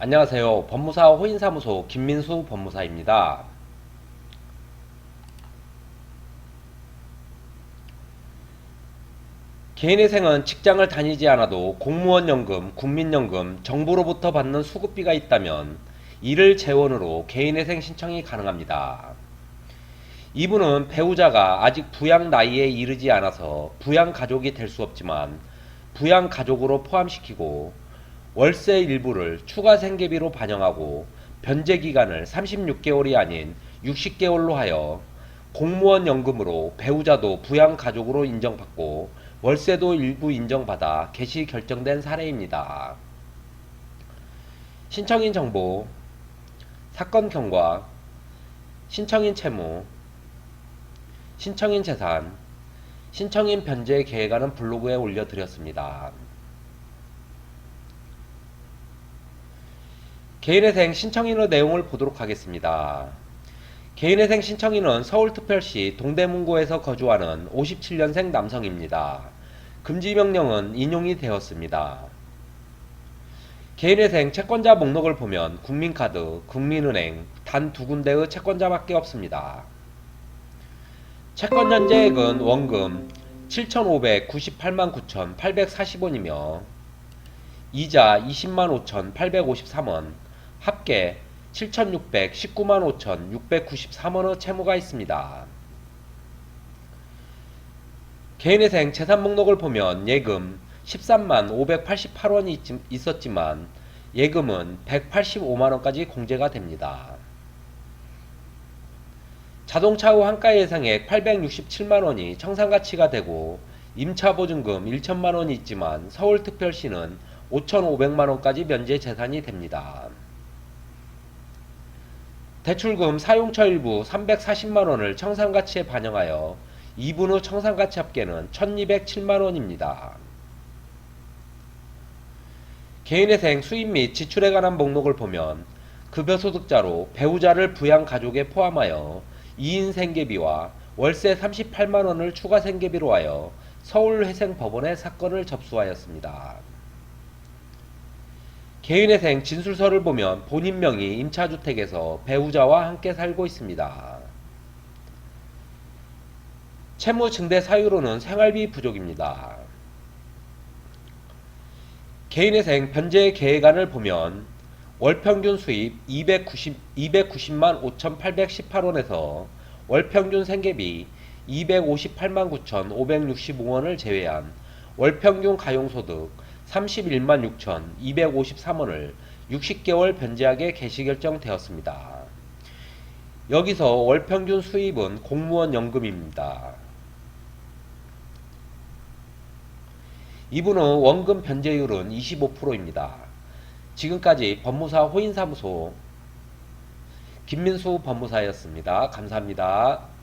안녕하세요. 법무사 호인사무소 김민수 법무사입니다. 개인의 생은 직장을 다니지 않아도 공무원 연금, 국민연금, 정부로부터 받는 수급비가 있다면 이를 재원으로 개인의 생 신청이 가능합니다. 이분은 배우자가 아직 부양 나이에 이르지 않아서 부양 가족이 될 수 없지만 부양 가족으로 포함시키고 월세 일부를 추가 생계비로 반영하고 변제 기간을 36개월이 아닌 60개월로 하여 공무원 연금으로 배우자도 부양 가족으로 인정받고 월세도 일부 인정받아 개시 결정된 사례입니다. 신청인 정보, 사건 경과, 신청인 채무, 신청인 재산, 신청인 변제 계획안은 블로그에 올려드렸습니다. 개인회생 신청인의 내용을 보도록 하겠습니다. 개인회생 신청인은 서울특별시 동대문구에서 거주하는 57년생 남성입니다. 금지명령은 인용이 되었습니다. 개인회생 채권자 목록을 보면 국민카드, 국민은행 단 두 군데의 채권자밖에 없습니다. 채권 현재액은 원금 7,598만 9,840원이며 이자 20만 5,853원, 합계 7,619만 5,693원의 채무가 있습니다. 개인회생 재산 목록을 보면 예금 13만 588원이 있었지만 예금은 185만원까지 공제가 됩니다. 자동차 후 한가 예상액 867만원이 청산가치가 되고 임차보증금 1천만원이 있지만 서울특별시는 5,500만원까지 면제 재산이 됩니다. 대출금 사용처 일부 340만원을 청산가치에 반영하여 2분 후 청산가치 합계는 1207만원입니다. 개인회생 수입 및 지출에 관한 목록을 보면 급여소득자로 배우자를 부양 가족에 포함하여 2인 생계비와 월세 38만원을 추가 생계비로 하여 서울회생법원에 사건을 접수하였습니다. 개인회생 진술서를 보면 본인 명의 임차주택에서 배우자와 함께 살고 있습니다. 채무 증대 사유로는 생활비 부족입니다. 개인회생 변제 계획안을 보면 월 평균 수입 290, 290만 5,818원에서 월 평균 생계비 258만 9,565원을 제외한 월 평균 가용소득 31만 6,253원을 60개월 변제하게 개시 결정되었습니다. 여기서 월평균 수입은 공무원 연금입니다. 이분은 원금 변제율은 25%입니다. 지금까지 법무사 호인사무소 김민수 법무사였습니다. 감사합니다.